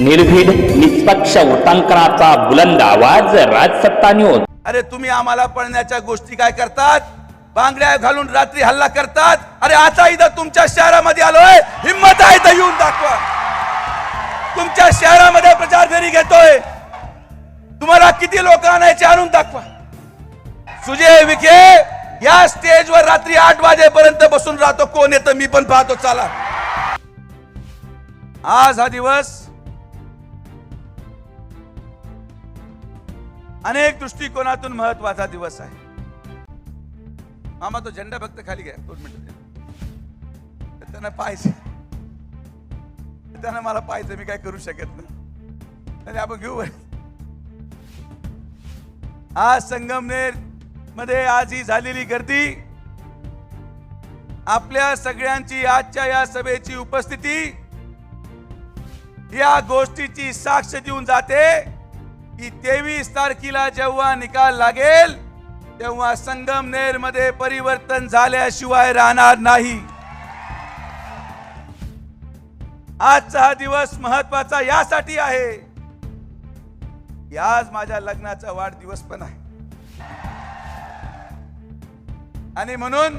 निर्भीड निष्पक्ष उटंकराचा बुलंद आवाज राजसत्ता न्यूज अरे तुम्ही आम्हाला पळण्याच्या गोष्टी काय करतात? बांगड्या घालून रात्री हल्ला करतात? अरे आता इथं तुमच्या शहरामध्ये आलोय. हिंमत आहे तर येऊन दाखवा. तुमच्या शहरामध्ये प्रचार फेरी घेतोय. तुम्हाला किती लोक आणायचे आणून दाखवा. सुजय विखे या स्टेजवर रात्री आठ वाजेपर्यंत बसून राहतो. कोण येतं मी पण पाहतो. चला. आज हा दिवस अनेक दृष्टिकोनातून महत्त्वाचा दिवस आहे. मामा तो झेंडा फक्त खाली घ्या. दोन मिनिट त्यांना पाहायचे. त्यांना मला पाहायचं मी काय करू शकत नाही. आपण घेऊ आज संगमनेरमध्ये आज ही झालेली गर्दी. आपल्या सगळ्यांची आजच्या या सभेची उपस्थिती या गोष्टीची साक्ष देऊन जाते. की तेवीस तारखेला जेव्हा निकाल लागेल तेव्हा संगमनेरमध्ये परिवर्तन झाल्याशिवाय राहणार नाही. आजचा हा दिवस महत्त्वाचा यासाठी आहे. की आज माझ्या लग्नाचा वाढदिवस पण आहे. आणि म्हणून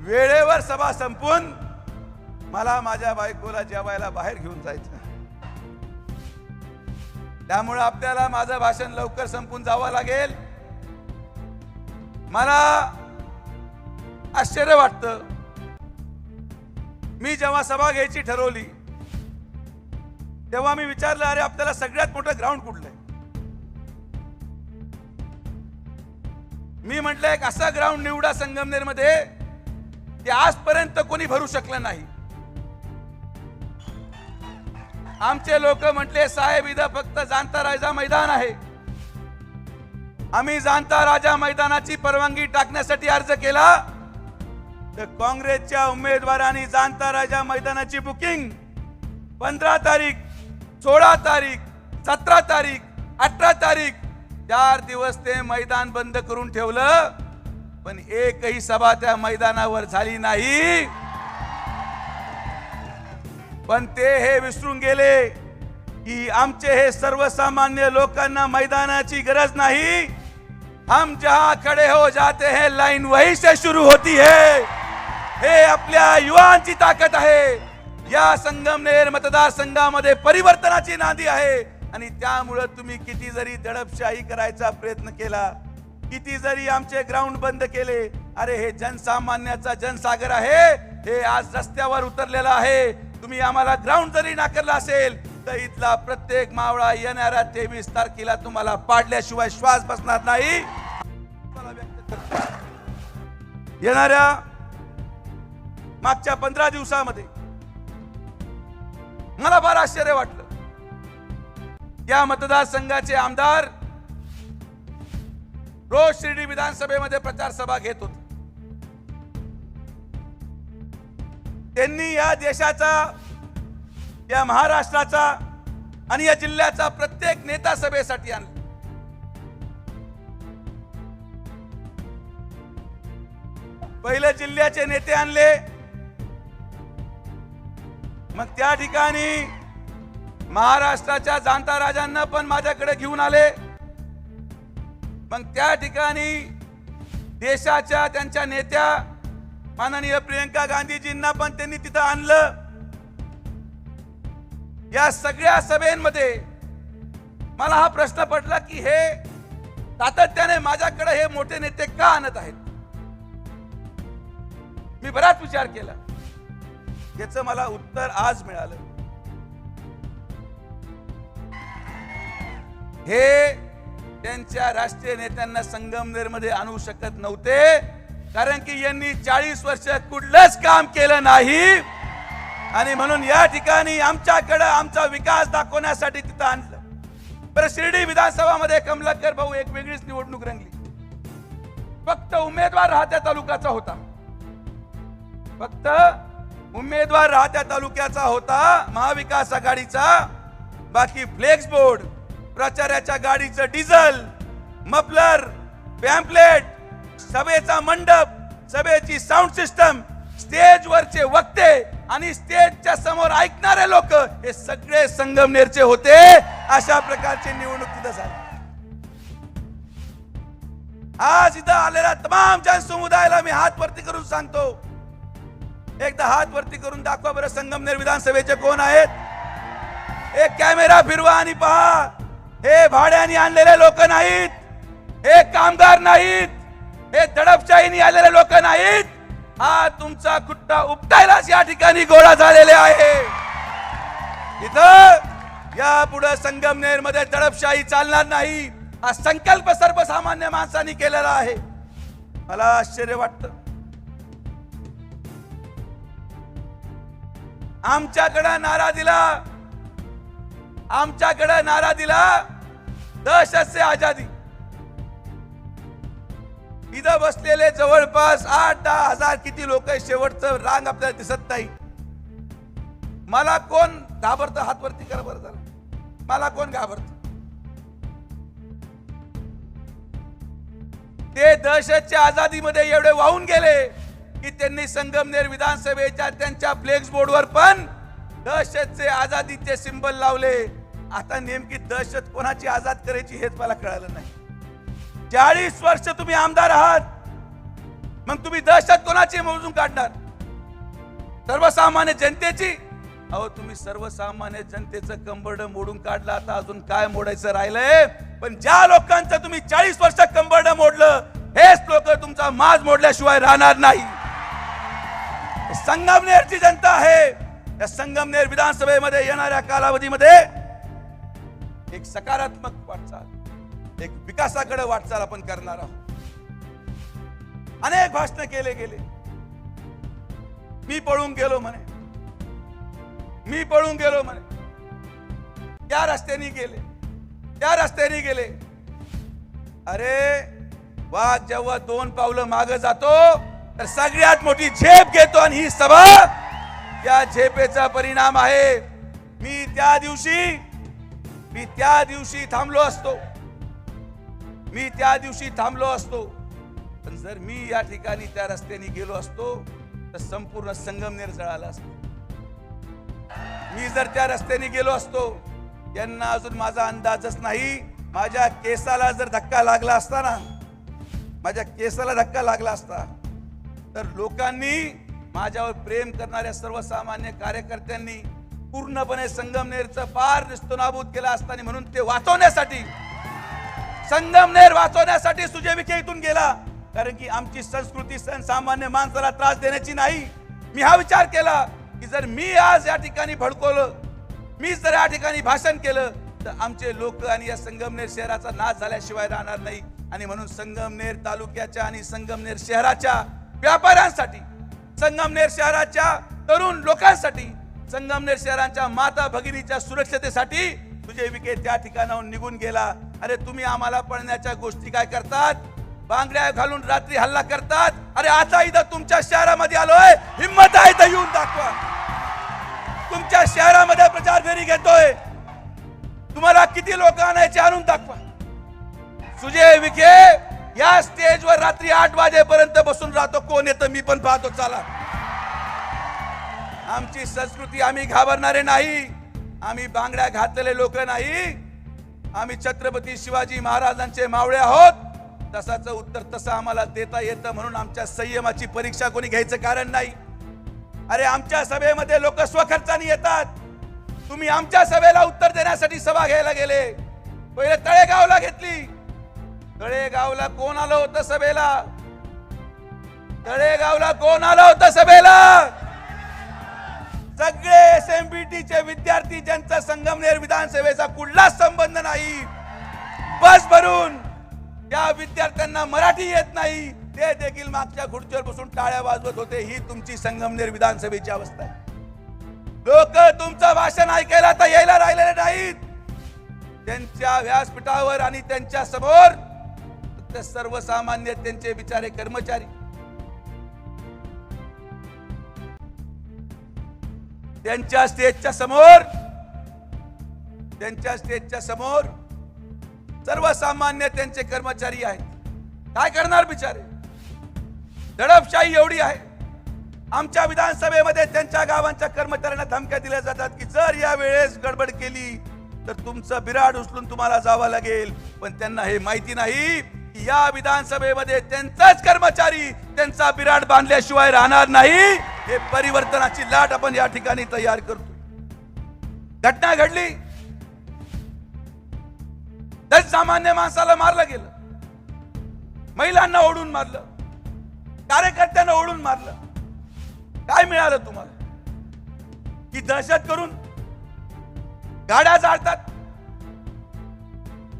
वेळेवर सभा संपून मला माझ्या बायकोला जेवायला बाहेर घेऊन जायचं त्यामुळे आपल्याला माझं भाषण लवकर संपून जावं लागेल. मला आश्चर्य वाटतं. मी जेव्हा सभा घ्यायची ठरवली तेव्हा मी विचारलं अरे आपल्याला सगळ्यात मोठं ग्राउंड कुठलं आहे? मी म्हटलं एक असा ग्राउंड निवडा संगमनेरमध्ये ते आजपर्यंत कोणी भरू शकलं नाही. आमचे लोक म्हटले साहेब इथं फक्त जाणता राजा मैदान आहे. आम्ही जाणता राजा मैदानाची परवानगी टाकण्यासाठी अर्ज केला. तर काँग्रेसच्या उमेदवारांनी जाणता राजा मैदानाची बुकिंग पंधरा तारीख सोळा तारीख सतरा तारीख अठरा तारीख चार दिवस ते मैदान बंद करून ठेवलं. पण एकही सभा त्या मैदानावर झाली नाही. पण ते हे विसरून गेले की आमचे हे सर्वसामान्य लोकांना मैदानाची गरज नाही. हम जहां खड़े हो जाते हैं लाइन वही से शुरू होती है. हे आपल्या युवांची ताकद आहे. या संगमनेर मतदारसंघामध्ये परिवर्तनाची नांदी आहे. आणि त्यामुळं तुम्ही किती जरी दडपशाही करायचा प्रयत्न केला किती जरी आमचे ग्राउंड बंद केले अरे हे जनसामान्याचा जनसागर आहे. हे आज रस्त्यावर उतरलेला आहे. तुम्ही आम्हाला ग्राउंड जरी नाकारला असेल तर इथला प्रत्येक मावळा येणाऱ्या तेवीस तारखेला तुम्हाला पाडल्याशिवाय श्वास बसणार नाही. येणाऱ्या मागच्या पंधरा दिवसामध्ये मला फार आश्चर्य वाटलं. या मतदारसंघाचे आमदार रोज शिर्डी विधानसभेमध्ये प्रचार सभा घेत होते. त्यांनी या देशाचा या महाराष्ट्राचा आणि या जिल्ह्याचा प्रत्येक नेता सभेसाठी आणला. पहिले जिल्ह्याचे नेते आणले. मग त्या ठिकाणी महाराष्ट्राच्या जाणता राजांना पण माझ्याकडे घेऊन आले. मग त्या ठिकाणी देशाच्या त्यांच्या नेत्या माननीय प्रियंका गांधीजींना पण त्यांनी तिथं आणलं. या सगळ्या सभेमध्ये मला हा प्रश्न पडला की हे सातत्याने माझ्याकडे हे मोठे नेते का आणत आहेत? मी बराच विचार केला. याचं मला उत्तर आज मिळालं. हे त्यांच्या राष्ट्रीय नेत्यांना संगमनेरमध्ये आणू शकत नव्हते. कारण की यांनी चाळीस वर्ष कुठलंच काम केलं नाही. आणि म्हणून या ठिकाणी आमच्याकडं आमचा विकास दाखवण्यासाठी तिथं आणलं. बरं शिर्डी विधानसभामध्ये कमलाकर भाऊ एक वेगळीच निवडणूक रंगली. फक्त उमेदवार राहत्या तालुक्याचा होता. फक्त उमेदवार राहत्या तालुक्याचा होता महाविकास आघाडीचा. बाकी फ्लेक्स बोर्ड प्रचाराच्या गाडीचं डिझेल मफलर पॅम्पलेट सभेचा मंडप सभेची साऊंड सिस्टम स्टेजवरचे वक्ते आणि स्टेजच्या समोर ऐकणारे लोक हे सगळे संगमनेरचे होते. अशा प्रकारची निवडणूक तिथं झाली. आज इथं आलेल्या तमाम जनसमुदायाला मी हात वरती करून सांगतो. एकदा हात वरती करून दाखवा बरं संगमनेर विधानसभेचे कोण आहेत. एक कॅमेरा फिरवा आणि पहा. हे भाड्याने आणलेले लोक नाहीत. हे कामगार नाहीत. हे दडपशाहीने आलेले लोक नाहीत. हा तुमचा खुट्टा उपटायलाच या ठिकाणी गोळा झालेले आहे. इथं या पुढे संगमनेरमध्ये दडपशाही चालणार नाही. हा संकल्प सर्वसामान्य माणसांनी केलेला आहे. मला आश्चर्य वाटतं. आमच्याकडे नारा दिला. आमच्याकडे नारा दिला. दहशत से आजादी. इथं बसलेले जवळपास आठ दहा हजार किती लोक शेवटचं रांग आपल्याला दिसत नाही. मला कोण घाबरत हातवरती करा बरं झालं. मला कोण घाबरत? ते दहशतच्या आझादीमध्ये एवढे वाहून गेले की त्यांनी संगमनेर विधानसभेच्या त्यांच्या फ्लेक्स बोर्डवर पण दहशतचे आझादीचे सिंबल लावले. आता नेमकी दहशत कोणाची आझाद करायची हेच मला कळालं नाही. चाळीस वर्ष तुम्ही आमदार आहात. मग तुम्ही दहशत कोणाची मोजून काढणार? सर्वसामान्य जनतेची? अहो तुम्ही सर्वसामान्य जनतेचं कंबरड मोडून काढलं. आता अजून काय मोडायचं राहिलंय? पण ज्या लोकांचं तुम्ही चाळीस वर्ष कंबरड मोडलं हेच लोक तुमचा माज मोडल्याशिवाय राहणार नाही. संगमनेरची जनता आहे. या संगमनेर विधानसभेमध्ये येणाऱ्या कालावधीमध्ये एक सकारात्मक वाटचाल. एक विकासाकडे वाटचाल आपण करणार आहोत. अनेक भाषण केले गेले. मी पळून गेलो म्हणे. मी पळून गेलो म्हणे. त्या रस्त्याने गेले. त्या रस्त्याने गेले. अरे वाघ जेव्हा दोन पावलं मागे जातो तर सगळ्यात मोठी झेप घेतो आणि ही सभा त्या झेपेचा परिणाम आहे. मी त्या दिवशी मी त्या दिवशी थांबलो असतो. मी त्या दिवशी थांबलो असतो. पण जर मी या ठिकाणी त्या रस्त्याने गेलो असतो तर संपूर्ण संगमनेर जळाला असतो. मी जर त्या रस्त्याने गेलो असतो यांना अजून माझा अंदाजच नाही. माझ्या केसाला जर धक्का लागला असता ना माझ्या केसाला धक्का लागला असता तर लोकांनी माझ्यावर प्रेम करणाऱ्या सर्वसामान्य कार्यकर्त्यांनी पूर्णपणे संगमनेरचं पार निस्तनाभूत केलं असताना म्हणून ते वाचवण्यासाठी संगमनेर वाचवण्यासाठी सुजय विखे इथून गेला. कारण की आमची संस्कृती सण सामान्य माणसाला त्रास देण्याची नाही. मी हा विचार केला की जर मी आज या ठिकाणी भडकवलं मी जर या ठिकाणी भाषण केलं तर आमचे लोक आणि या संगमनेर शहराचा नाश झाल्याशिवाय राहणार नाही. आणि म्हणून संगमनेर तालुक्याच्या आणि संगमनेर शहराच्या व्यापाऱ्यांसाठी संगमनेर शहराच्या तरुण लोकांसाठी संगमनेर शहरांच्या माता भगिनीच्या सुरक्षतेसाठी तुझे विखे त्या ठिकाणाहून निघून गेला. अरे तुम्ही आम्हाला पळण्याच्या गोष्टी काय करतात? बांगड्या घालून रात्री हल्ला करतात? अरे आता इथं तुमच्या शहरामध्ये आलोय. हिंमत आहे तर येऊन दाखवा. तुमच्या शहरामध्ये प्रचार फेरी घेतोय. तुम्हाला किती लोक आणायचे आणून दाखवा. सुजय विखे या स्टेजवर रात्री आठ वाजेपर्यंत बसून राहतो. कोण येतं? मी पण पाहतो. चला. आमची संस्कृती आम्ही घाबरणारे नाही. आम्ही बांगड्या घातलेले लोक नाही. आम्ही छत्रपती शिवाजी महाराजांचे मावळे आहोत. तसाच उत्तर तसं आम्हाला देता येतं म्हणून आमच्या संयमाची परीक्षा कोणी घ्यायचं कारण नाही. अरे आमच्या सभेमध्ये लोक स्वखर्चाने येतात. तुम्ही आमच्या सभेला उत्तर देण्यासाठी सभा घ्यायला गेले. पहिले तळेगावला घेतली. तळेगावला कोण आलं होतं सभेला? तळेगावला कोण आलं होतं सभेला? सगळे एस एम बी चे विद्यार्थी ज्यांचा संगमनेर विधानसभेचा कुठलाच संबंध नाही बस भरून त्या विद्यार्थ्यांना मराठी येत नाही ते देखील मागच्या खुर्चीवर बसून टाळ्या वाजवत होते. ही तुमची संगमनेर विधानसभेची अवस्था आहे. लोक तुमचं भाषण ऐकायला तर यायला राहिलेले नाहीत. त्यांच्या व्यासपीठावर आणि त्यांच्यासमोर सर्वसामान्य त्यांचे बिचारे कर्मचारी. त्यांच्या स्टेजच्या समोर त्यांच्या स्टेजच्या समोर सर्वसामान्य त्यांचे कर्मचारी आहेत. काय करणार बिचारे? दडपशाही एवढी आहे. आमच्या विधानसभेमध्ये त्यांच्या गावांच्या कर्मचाऱ्यांना धमक्या दिल्या जातात की जर या वेळेस गडबड केली तर तुमचं बिराड उचलून तुम्हाला जावं लागेल. पण त्यांना हे माहिती नाही की या विधानसभेमध्ये त्यांचाच कर्मचारी त्यांचा बिराड बांधल्याशिवाय राहणार नाही. हे परिवर्तनाची लाट आपण या ठिकाणी तयार करतो. घटना घडली. तर सामान्य माणसाला मारलं गेलं. महिलांना ओढून मारलं. कार्यकर्त्यांना ओढून मारलं. काय मिळालं तुम्हाला? की दहशत करून गाड्या जाळतात.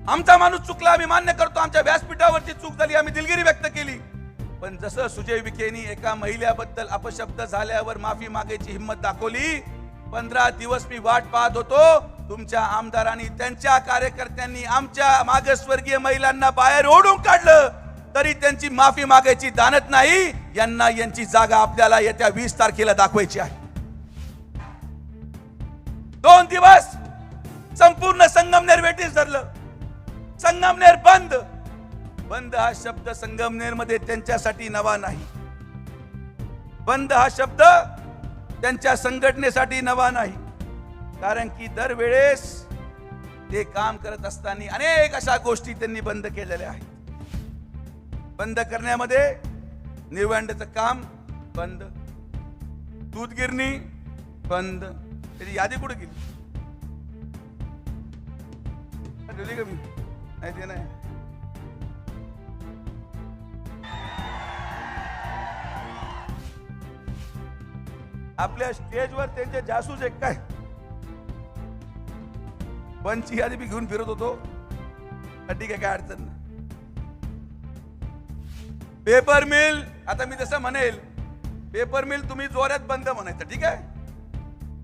आमचा माणूस चुकला आम्ही मान्य करतो. आमच्या व्यासपीठावरची चूक झाली आम्ही दिलगिरी व्यक्त केली. पण जसं सुजय विखेनी एका महिलेबद्दल अपशब्द झाल्यावर माफी मागायची हिंमत दाखवली पंधरा दिवस मी वाट पाहत होतो. तुमच्या आमदारांनी त्यांच्या कार्यकर्त्यांनी आमच्या मागासवर्गीय महिलांना बाहेर ओढून काढलं. तरी त्यांची माफी मागायची दानत नाही यांना यांची जागा आपल्याला येत्या वीस तारखेला दाखवायची आहे. दोन दिवस संपूर्ण संगमनेर वेटीस धरलं. संगमनेर बंद. बंद हा शब्द संगमनेरमध्ये त्यांच्यासाठी नवा नाही. बंद हा शब्द त्यांच्या संघटनेसाठी नवा नाही. कारण की दरवेळेस ते काम करत असताना अनेक अशा गोष्टी त्यांनी बंद केलेल्या आहेत. बंद करण्यामध्ये निवडण्याचं काम बंद. दूध गिरणी बंद. त्याची यादी कुठे गेली? मी? नाही ते नाही. आपल्या स्टेजवर त्यांचे जासूस एक काय? पंची यादी मी घेऊन फिरत होतो. ठीक आहे काय अडचण नाही. पेपर मिल आता मी जसं म्हणेल पेपर मिल तुम्ही जोरात बंद म्हणायचं ठीक आहे?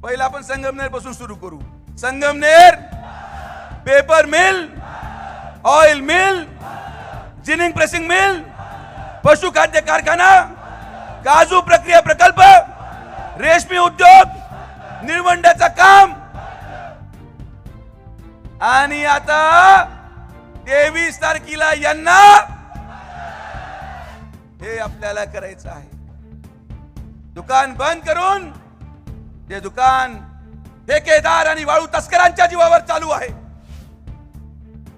पहिला आपण संगमनेरपासून सुरू करू. Sangamner paper mill oil mill ginning pressing mill पशुखाद्य कारखाना काजू प्रक्रिया प्रकल्प रेशमी उद्योग निर्वंड्याचं काम. आणि आता तेवीस तारखेला यांना हे आपल्याला करायचं आहे. दुकान बंद करून ते दुकान ठेकेदार आणि वाळू तस्करांच्या जीवावर चालू आहे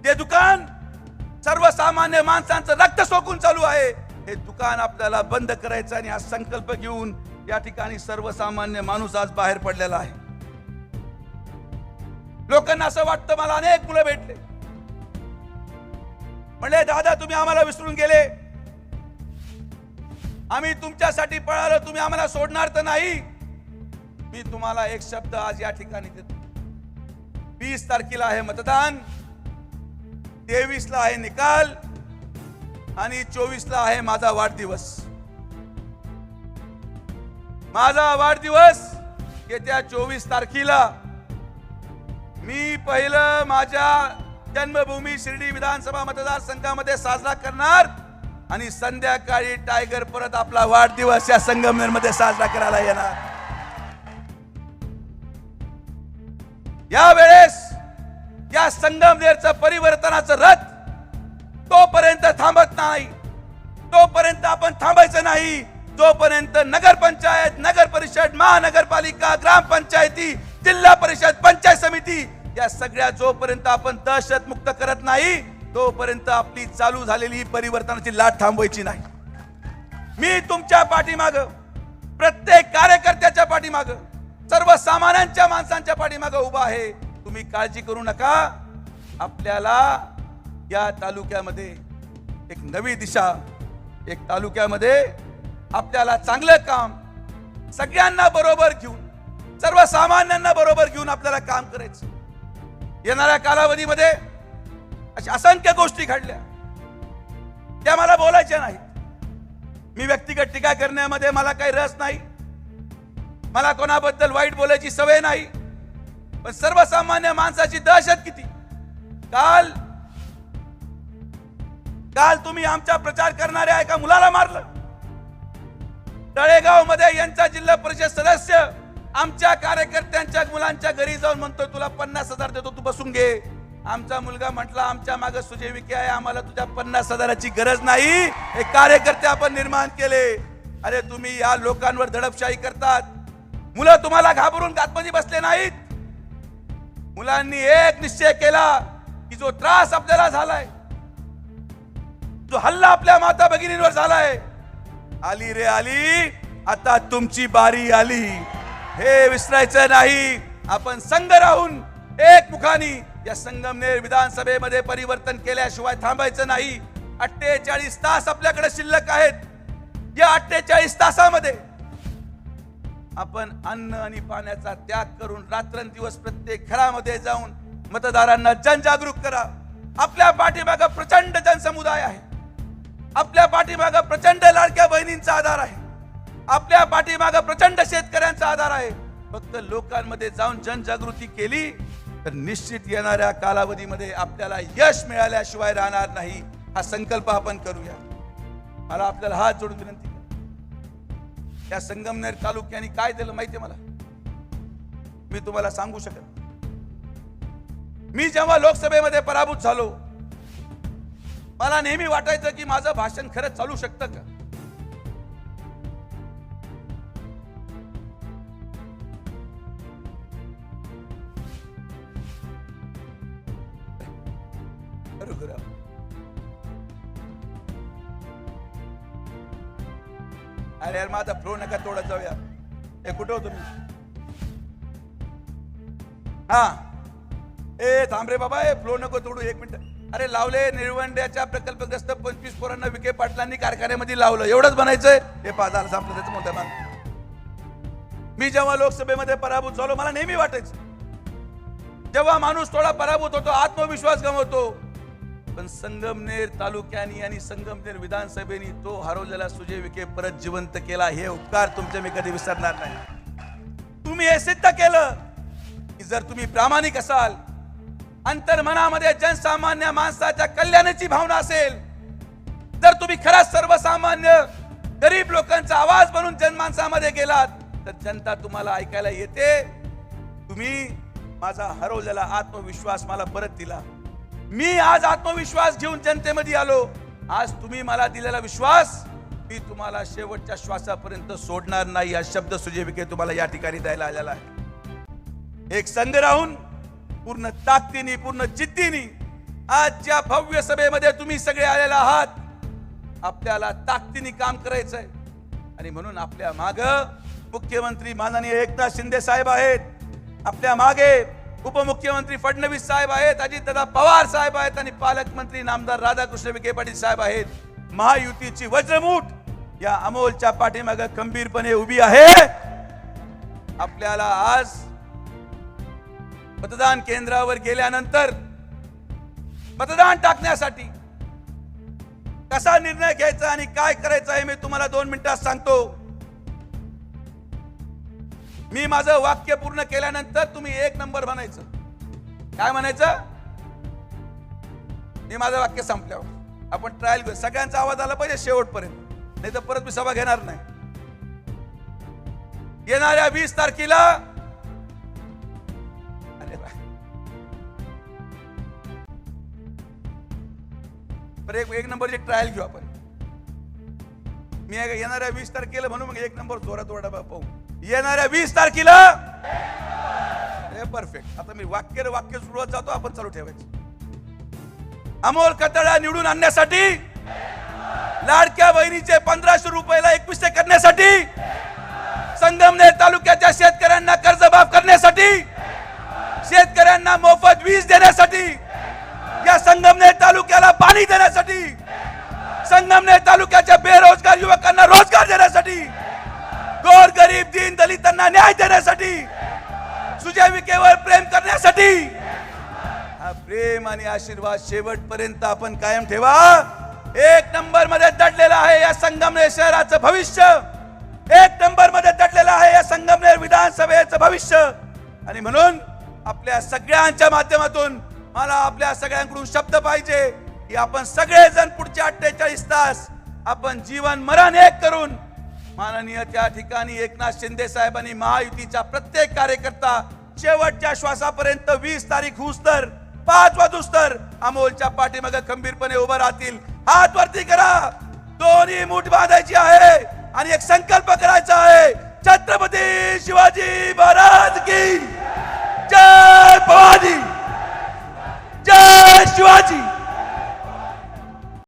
ते दुकान सर्वसामान्य माणसांचं रक्त सोकून चालू आहे. हे दुकान आपल्याला बंद करायचं आणि हा संकल्प घेऊन या ठिकाणी सर्वसामान्य माणूस आज बाहेर पडलेला आहे. लोकांना असं वाटतं मला अनेक मुलं भेटले. म्हणले दादा तुम्ही आम्हाला विसरून गेले. आम्ही तुमच्यासाठी पळालो तुम्ही आम्हाला सोडणार तर नाही. मी तुम्हाला एक शब्द आज या ठिकाणी देतो. वीस तारखेला आहे मतदान. तेवीसला आहे निकाल. आणि चोवीसला आहे माझा वाढदिवस. माझा वाढदिवस येत्या चोवीस तारखेला. मी पहिलं माझ्या जन्मभूमी शिर्डी विधानसभा मतदारसंघामध्ये साजरा करणार आणि संध्याकाळी टायगर परत आपला वाढदिवस या संगमनेरमध्ये साजरा करायला येणार. यावेळेस या संगमनेरचं परिवर्तनाचं रथ तोपर्यंत थांबत नाही. तोपर्यंत आपण थांबायचं नाही. जोपर्यंत नगरपंचायत नगर परिषद महानगरपालिका ग्रामपंचायती जिल्हा परिषद पंचायत समिती या सगळ्या जोपर्यंत आपण दहशत मुक्त करत नाही तोपर्यंत आपली चालू झालेली परिवर्तनाची लाट थांबवायची नाही. मी तुमच्या पाठीमाग प्रत्येक कार्यकर्त्याच्या पाठीमाग सर्वसामान्यांच्या माणसांच्या पाठीमाग उभा आहे. तुम्ही काळजी करू नका. आपल्याला या तालुक्यामध्ये एक नवी दिशा एक तालुक्यामध्ये आपल्याला चांगलं काम सगळ्यांना बरोबर घेऊन सर्वसामान्यांना बरोबर घेऊन आपल्याला काम करायचं. येणाऱ्या कालावधीमध्ये अशा असंख्य गोष्टी घडल्या. त्या मला बोलायच्या नाहीत. मी व्यक्तिगत टीका करण्यामध्ये मला काही रस नाही. मला कोणाबद्दल वाईट बोलायची सवय नाही. पण सर्वसामान्य माणसाची दहशत किती? काल काल तुम्ही आमचा प्रचार करणाऱ्या एका मुलाला मारलं. तळेगावमध्ये यांचा जिल्हा परिषद सदस्य आमच्या कार्यकर्त्यांच्या मुलांच्या घरी जाऊन म्हणतो तुला पन्नास हजार देतो तू बसून घे. आमचा मुलगा म्हटला आमच्या मागे सुजय विखे आहे आम्हाला तुझ्या पन्नास हजाराची गरज नाही. हे कार्यकर्ते आपण निर्माण केले. अरे तुम्ही या लोकांवर दडपशाही करतात. मुलं तुम्हाला घाबरून आतमध्ये बसले नाहीत. मुलांनी एक निश्चय केला की जो त्रास आपल्याला झालाय जो हल्ला आपल्या माता भगिनींवर झालाय आली रे आली. आता तुमची बारी आली. हे विसरायचं नाही. आपण संघ राहून एक मुखानी या संगमनेर विधानसभेमध्ये परिवर्तन केल्याशिवाय थांबायचं नाही. अठ्ठेचाळीस तास आपल्याकडे शिल्लक आहेत. या अठ्ठेचाळीस तासामध्ये आपण अन्न आणि पाण्याचा त्याग करून रात्रंदिवस प्रत्येक घरामध्ये जाऊन मतदारांना जनजागरूक करा. आपल्या पाठीमाग प्रचंड जनसमुदाय आहे. आपल्या पाठीमाग प्रचंड लाडक्या बहिणींचा आधार आहे. आपल्या पाठीमाग प्रचंड शेतकऱ्यांचा आधार आहे. फक्त लोकांमध्ये जाऊन जनजागृती केली तर निश्चित येणाऱ्या कालावधीमध्ये आपल्याला यश मिळाल्याशिवाय राहणार नाही हा संकल्प आपण करूया. मला आपल्याला हात जोडून विनंती त्या या संगमनेर तालुक्याने काय दिलं माहितीये मला? मी तुम्हाला सांगू शकत मी जेव्हा लोकसभेमध्ये पराभूत झालो मला नेहमी वाटायचं की माझं भाषण खरंच चालू शकतं का? अरे यार माझा फ्लो नका तोडत जाऊया. हे कुठं होतो मी हा. ए थांब रे बाबा ए फ्लो नको तोडू एक मिनिट. अरे लावले निळवंड्याच्या प्रकल्पग्रस्त पंचवीस पोरांना विखे पाटलांनी कारखान्यामध्ये लावलं. एवढंच म्हणायचंय हे पाहता संपलं त्याचं मोठ्या मान मी जेव्हा लोकसभेमध्ये पराभूत झालो मला नेहमी वाटायचं. जेव्हा माणूस थोडा पराभूत होतो आत्मविश्वास गमावतो. पण संगमनेर तालुक्यानी आणि संगमनेर विधानसभेने तो हरवलेला सुजय विखे परत जिवंत केला. हे उपकार तुमचे मी कधी विसरणार नाही. तुम्ही हे सिद्ध केलं की जर तुम्ही प्रामाणिक असाल अंतर्मनामध्ये जनसामान्य माणसाच्या कल्याणाची भावना असेल. जर तुम्ही खरा सर्वसामान्य गरीब लोकांचा आवाज बनून जनमानसामध्ये गेलात तर जनता तुम्हाला ऐकायला येते. तुम्ही माझा हरवलेला आत्मविश्वास मला परत दिला. मी आज आत्मविश्वास घेऊन जनतेमध्ये आलो. आज तुम्ही मला दिलेला विश्वास मी तुम्हाला शेवटच्या श्वासापर्यंत सोडणार नाही. हा शब्द सुजय विखे तुम्हाला या ठिकाणी द्यायला आलेला आहे. एक संघ राहून पूर्ण ताकदीने पूर्ण जिद्दीने आजच्या भव्य सभेमध्ये तुम्ही सगळे आलेला आहात आपल्याला ताकदीने काम करायचंय. आणि म्हणून आपल्या माग मुख्यमंत्री माननीय एकनाथ शिंदे साहेब आहेत. आपल्या मागे उपमुख्यमंत्री फडणवीस साहेब आहेत अजितदादा पवार साहेब आहेत आणि पालकमंत्री नामदार राधाकृष्ण विखे पाटील साहेब आहेत. महायुतीची वज्रमूठ या अमोलच्या पाठीमाग खंबीरपणे उभी आहे. आपल्याला आज मतदान केंद्रावर गेल्यानंतर मतदान टाकण्यासाठी कसा निर्णय घ्यायचा आणि काय करायचं आहे मी तुम्हाला दोन मिनिटात सांगतो. मी माझं वाक्य पूर्ण केल्यानंतर तुम्ही एक नंबर म्हणायचं. काय म्हणायचं? मी माझं वाक्य संपल्यावर. आपण ट्रायल घेऊ. सगळ्यांचा आवाज आला पाहिजे शेवटपर्यंत. नाही तर परत मी सभा घेणार नाही. येणाऱ्या वीस तारखेला बरं एक एक नंबरची ट्रायल घेऊ आपण. मी येणाऱ्या वीस तारखेला म्हणू मग एक नंबर जोरात ओरडा बा- पाहू. येणाऱ्या वीस तारखेला? हे परफेक्ट आता मी वाक्य वाक्य सुरुवात जातो आपण चालू ठेवायचं. अमोल कतळा निवडून आणण्यासाठी लाडक्या बहिणीचे पंधराशे रुपयाला एकवीसशे करण्यासाठी संगमनेर तालुक्याच्या शेतकऱ्यांना कर्ज माफ करण्यासाठी शेतकऱ्यांना मोफत वीज देण्यासाठी या संगमनेर तालुक्याला पाणी देण्यासाठी संगमनेर तालुक्याच्या बेरोजगार युवकांना रोजगार देण्यासाठी गोर गरीब दीन दलितांना न्याय देण्यासाठी सुजीविकेवर प्रेम करण्यासाठी हा प्रेम आणि आशीर्वाद शेवटपर्यंत आपण कायम ठेवा. एक नंबरमध्ये दडलेलं आहे या संगमनेर शहराचं भविष्य. एक नंबरमध्ये दडलेलं आहे या संगमनेर विधानसभेचं भविष्य. आणि म्हणून आपल्या सगळ्यांच्या माध्यमातून मला आपल्या सगळ्यांकडून शब्द पाहिजे की आपण सगळेजण पुढच्या अठ्ठेचाळीस तास आपण जीवन मरण एक करून माननीय त्या ठिकाणी एकनाथ शिंदे साहेबांनी महायुतीचा प्रत्येक कार्यकर्ता शेवटच्या श्वासापर्यंत वीस तारीख हुस्तर पाच वाजूस्तर अमोलच्या पाठीमागे खंबीरपणे उभं राहतील. हात वरती करा. दोन्ही मूठ बांधायची आहे आणि एक संकल्प करायचा आहे. छत्रपती शिवाजी महाराज की जय भवानी. जय शिवाजी.